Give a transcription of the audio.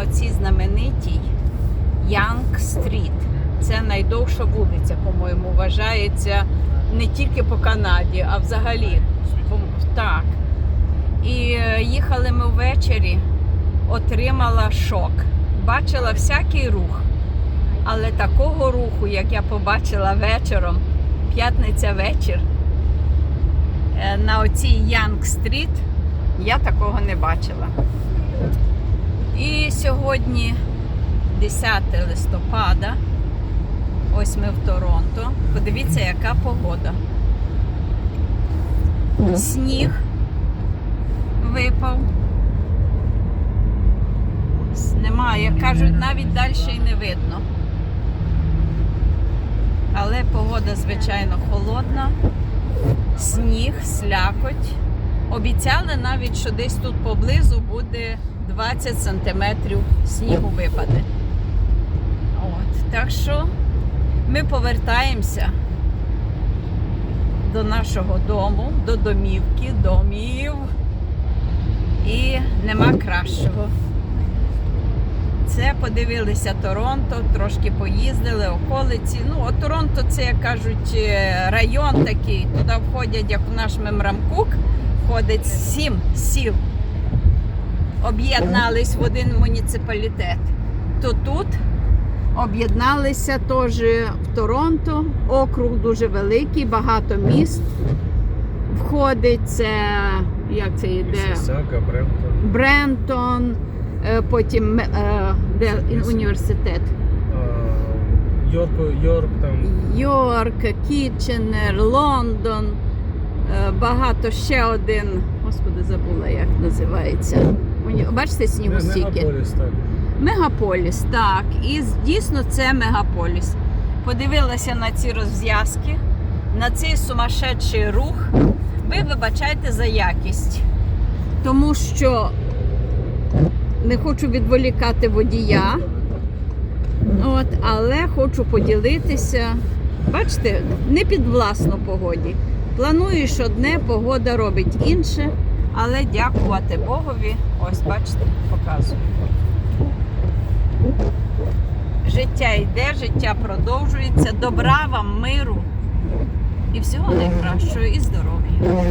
на оцій знаменитій Янг Стріт. Це найдовша вулиця, по-моєму, вважається не тільки по Канаді, а взагалі. Так. І е, їхали ми ввечері, отримала шок. Бачила всякий рух, але такого руху, як я побачила вечором, п'ятниця вечір, е, на оцій Янг Стріт, я такого не бачила. Сьогодні 10 листопада, ось ми в Торонто. Подивіться, яка погода. Сніг випав. Немає, як кажуть, навіть далі і не видно. Але погода, звичайно, холодна, сніг, слякоть. Обіцяли навіть, що десь тут поблизу буде 20 сантиметрів снігу випаде. От, так що ми повертаємося до нашого дому, до домівки, домів. І нема кращого. Це подивилися Торонто, трошки поїздили, околиці. Ну, от Торонто це, як кажуть, е, район такий. Туди входять, як у наш Мемрамкук, входить сім сіл. Об'єднались в один муніципалітет. То тут об'єдналися теж в Торонто. Округ дуже великий, багато міст. Входить це, як це йде? Сага, Брентон, Брентон, е, потім е, де університет. Йорк, Йорк там. Йорк, Кітченер, Лондон. Е, Багато ще один. Господи, забула, як називається. Бачите, снігу стільки? Мегаполіс, так. Мегаполіс, так. І дійсно це мегаполіс. Подивилася на ці розв'язки, на цей сумасшедший рух. Ви вибачайте за якість. Тому що не хочу відволікати водія. От, але хочу поділитися. Бачите, не під власну погоді. Плануєш одне, погода робить інше. Але дякувати Богові. Ось, бачите, показую. Життя йде, життя продовжується. Добра вам, миру і всього найкращого і здоров'я.